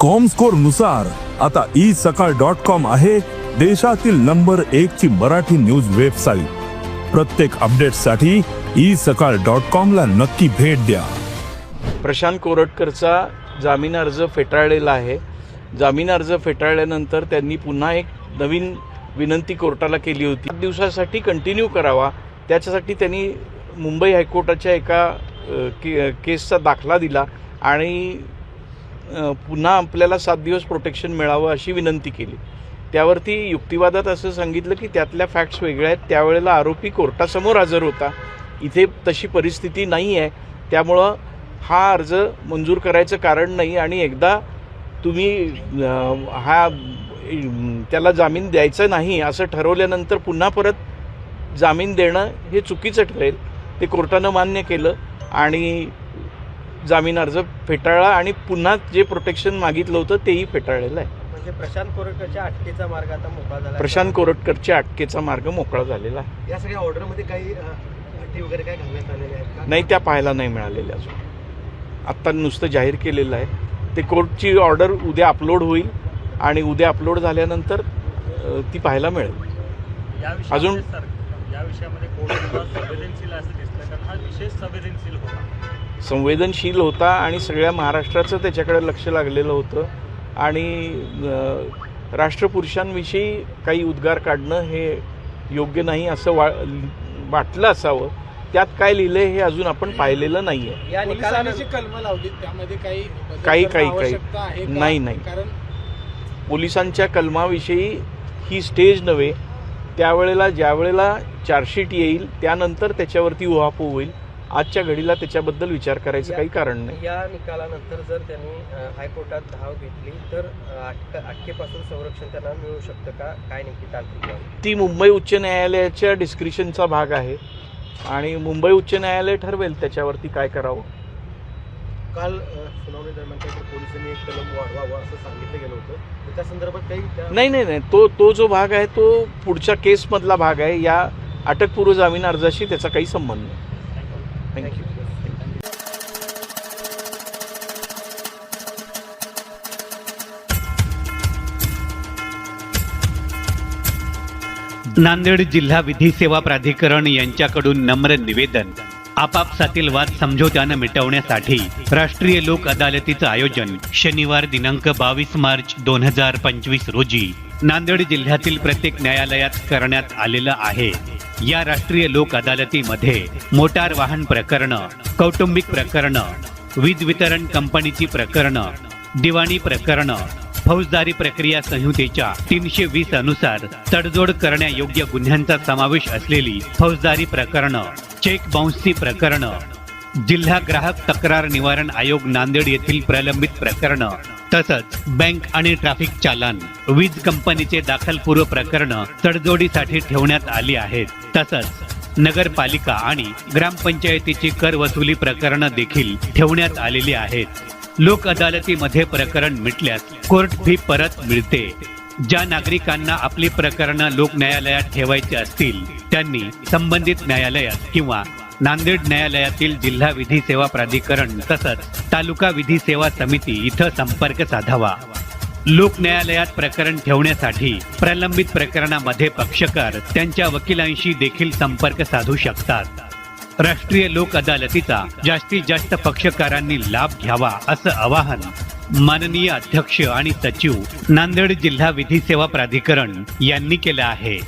कॉमस्कोरनुसार आता ई सकाळ dot com आहे देशातील नंबर एक ची मराठी न्यूज वेबसाईट प्रत्येक अपडेटसाठी ई सकाळ डॉट कॉम ला नक्की भेट द्या. प्रशांत कोरटकरचा जामीन अर्ज फेटाळलेला आहे. जामीन अर्ज फेटाळल्यानंतर त्यांनी पुन्हा एक नवीन विनंती कोर्टाला केली होती. सात दिवसासाठी कंटिन्यू करावा. त्याच्यासाठी त्यांनी मुंबई हायकोर्टाच्या एका के केसचा दाखला दिला आणि पुन्हा आपल्याला सात दिवस प्रोटेक्शन मिळावं अशी विनंती केली. त्यावरती युक्तिवादात असं सांगितलं की त्यातल्या फॅक्ट्स वेगळ्या आहेत. त्यावेळेला आरोपी कोर्टासमोर हजर होता. इथे तशी परिस्थिती नाही आहे त्यामुळं हा अर्ज मंजूर करायचं कारण नाही आणि एकदा तुम्ही हा त्याला जामीन द्यायचा नाही असं ठरवल्यानंतर पुन्हा परत जामीन देणं हे चुकीचं ठरेल. ते कोर्टानं मान्य केलं आणि जामीन अर्ज फेटाळला आणि पुन्हा जे प्रोटेक्शन मागितलं होतं तेही फेटाळलेलं आहे. म्हणजे प्रशांत कोरटकरच्या अटकेचा मार्ग आता मोकळा झाला प्रशांत कोरटकरच्या अटकेचा मार्ग मोकळा झालेला आहे. या सगळ्या ऑर्डरमध्ये काही अटी वगैरे काय घालण्यात आलेल्या आहेत का? नाही त्या पाहायला नाही मिळालेल्या अजून. आत्ता नुसतं जाहीर केलेलं आहे. ते कोर्टची ऑर्डर उद्या अपलोड होईल आणि उद्या अपलोड झाल्यानंतर अ, ती पाहायला मिळेल. या विषयामध्ये अजून- सर या विषयामध्ये कोर्ट संवेदनशील असं दिसतं विशेष संवेदनशील होता. संवेदनशील होता आणि सगळ्या महाराष्ट्राचं त्याच्याकडे लक्ष लागलेलं होतं. आणि राष्ट्रपुरुषांविषयी काही उद्गार काढणं हे योग्य नाही असं वा वाटलं असावं. त्यात काय लिहिलंय हे अजून आपण पाहिलेलं नाही आहे या पोलिसांनी जी निकालानंतर कलमं लावली त्यामध्ये काही काही- करणं काही-? नाही- नाही. कारण पोलिसांच्या कलमाविषयी ही स्टेज नव्हे. त्यावेळेला ज्या वेळेला चार्जशीट येईल त्यानंतर त्याच्यावरती उहापोह होईल. आजच्या घडीला त्याच्याबद्दल विचार करायचं काही कारण नाही. या निकालानंतर जर त्यांनी हायकोर्टात धाव घेतली तर अटकेपासून संरक्षण त्यांना मिळू शकतं का? काय नेमकी तांत्रिक? ती मुंबई उच्च न्यायालयाच्या डिस्क्रिप्शनचा भाग आहे. आणि मुंबई उच्च न्यायालय ठरवेल त्याच्यावरती काय करावं? काल सुनावणी दरम्यान पोलिसांनी एक कलम वाढवावं असं सांगितलं गेलं होतं. तर त्या संदर्भात काही नाही नाही नाही. तो तो जो भाग आहे तो पुढच्या केसमधला भाग आहे. या अटकपूर्व जामीन अर्जाशी त्याचा काही संबंध नाही. थँक्यू नांदेड जिल्हा विधी सेवा प्राधिकरण यांच्याकडून नम्र निवेदन. आपापसातील वाद समझोत्यानं मिटवण्यासाठी राष्ट्रीय लोक अदालतीचं आयोजन शनिवार दिनांक बावीस मार्च दोन हजार पंचवीस रोजी नांदेड जिल्ह्यातील प्रत्येक न्यायालयात करण्यात आलेलं आहे. या राष्ट्रीय लोक अदालतीमध्ये मोटार वाहन प्रकरणं कौटुंबिक प्रकरणं वीज वितरण कंपनीची प्रकरणं दिवाणी प्रकरणं फौजदारी प्रक्रिया संहितेच्या तीनशे वीस अनुसार तडजोड करण्यायोग्य गुन्ह्यांचा समावेश असलेली फौजदारी प्रकरणं चेक बाउन्सची प्रकरणं जिल्हा ग्राहक तक्रार निवारण आयोग नांदेड येथील प्रलंबित प्रकरणं तसंच बँक आणि ट्रॅफिक चालन वीज कंपनीचे दाखलपूर्व प्रकरणं तडजोडीसाठी ठेवण्यात आली आहेत. तसंच नगरपालिका आणि ग्रामपंचायतीची कर वसुली प्रकरणं देखील ठेवण्यात आलेली आहेत. लोक अदालतीमध्ये प्रकरण मिटल्यास कोर्ट फी परत मिळते. ज्या नागरिकांना आपली प्रकरणं लोक न्यायालयात ठेवायची असतील त्यांनी संबंधित न्यायालयात किंवा नांदेड न्यायालयातील जिल्हा विधी सेवा प्राधिकरण तसंच तालुका विधी सेवा समिती इथं संपर्क साधावा. लोक न्यायालयात प्रकरण ठेवण्यासाठी प्रलंबित प्रकरणामध्ये पक्षकार त्यांच्या वकिलांशी देखील संपर्क साधू शकतात. राष्ट्रीय लोक अदालतीचा जास्तीत जास्त पक्षकारांनी लाभ घ्यावा असं आवाहन माननीय अध्यक्ष आणि सचिव नांदेड जिल्हा विधी सेवा प्राधिकरण यांनी केलं आहे.